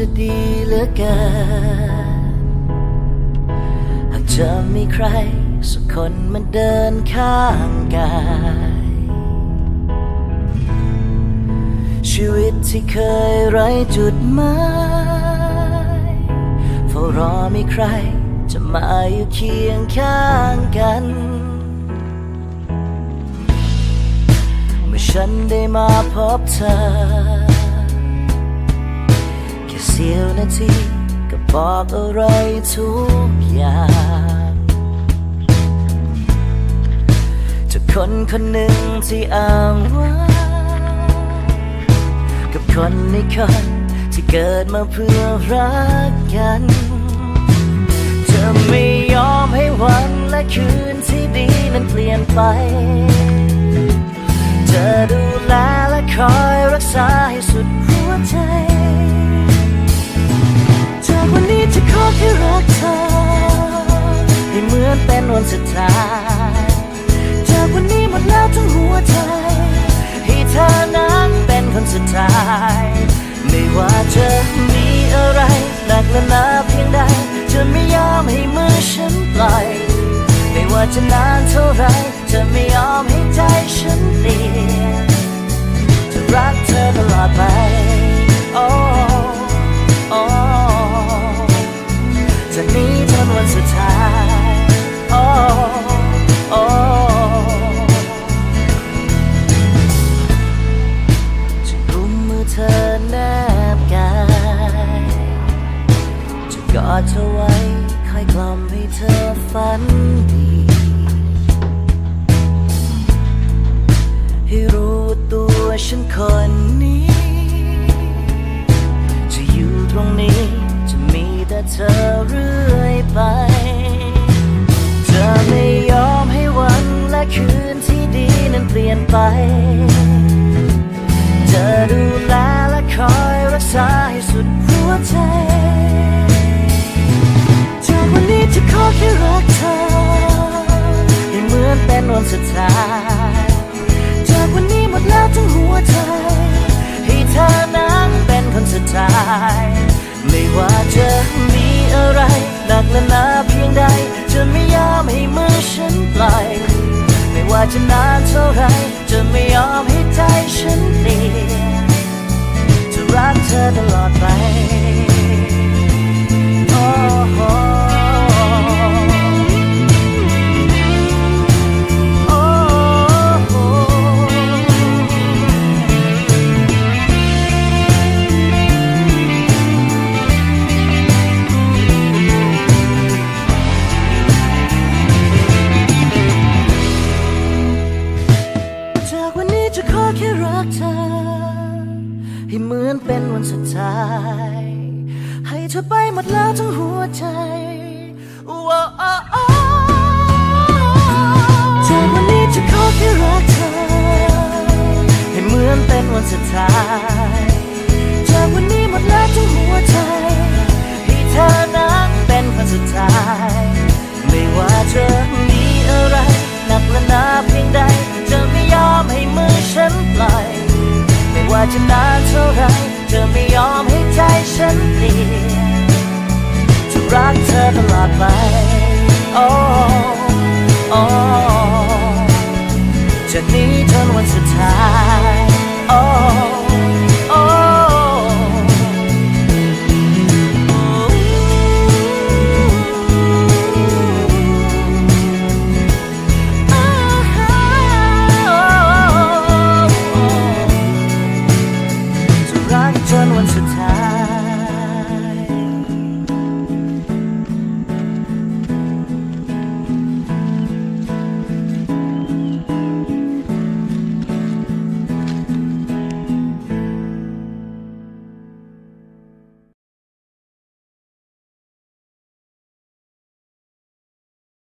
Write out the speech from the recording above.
จะดีเหลือเกินหากจะมีใครสักคนมาเดินข้างกาย ชีวิตที่เคยไร้จุดหมายเฝ้ารอมีใครจะมาอยู่เคียงข้างกัน เมื่อฉันได้มาพบเธอ เสียวนาทีก็บอกอะไรทุกอย่าง จากคนคนหนึ่งที่อ้างว่า กับคนในคนที่เกิดมาเพื่อรักกันจะไม่ยอมให้วันและคืนที่ดีนั้นเปลี่ยนไป จะดูแลและคอยรักษาให้สุดหัวใจ แค่รักเธอ ให้เหมือนเป็นวันสุดท้ายจากวันนี้หมดแล้วทั้งหัวใจ ให้เธอนั้นเป็นคนสุดท้าย ไม่ว่าจะมีอะไรหนักและหนาเพียงใดจะไม่ยอมให้มือฉันปล่อย ไม่ว่าจะนานเท่าไรจะไม่ยอมให้ใจฉันเปลี่ยนจะรักเธอตลอดไปโเธอไว้คอยกล่อมให้เธอฝันดี ให้รู้ตัวฉันคนนี้ จะอยู่ตรงนี้จะมีแต่เธอเรื่อยไปจะไม่ยอมให้วันและคืนที่ดีนั้นเปลี่ยนไปจะดูแลและคอยรักษาให้สุดหัวใจ แค่รักเธอให้เหมือนเป็นวันสุดท้ายจากวันนี้หมดแล้วทั้งหัวใจให้เธอนั้นเป็นคนสุดท้าย ไม่ว่าจะมีอะไรหนักและหนาเพียงใดจะไม่ยอมให้มือฉันปล่อยไม่ว่าจะนานเท่าไรจะไม่ยอมให้ใจฉันเปลี่ยนจะรักเธอตลอดไปโเป็นวันสุดท้าย ให้เธอไปหมดแล้วทั้งหัวใจว้าจากวันนี้จะขอแค่รักเธอ ให้เหมือนเป็นวันสุดท้ายจากวันนี้หมดแล้วทั้งหัวใจให้เธอนั้นเป็นคนสุดท้าย ไม่ว่าจะมีอะไรหนักและหนาเพียงใดจะไม่ยอมให้มือฉันปล่อยไม่ว่าจะนานเท่าไร ธอไม่ยอมให้ใจฉันเปลี่ยนจะรักเธอตลอดไป โอ้โอ้จะนี้จนวันสุดท้าย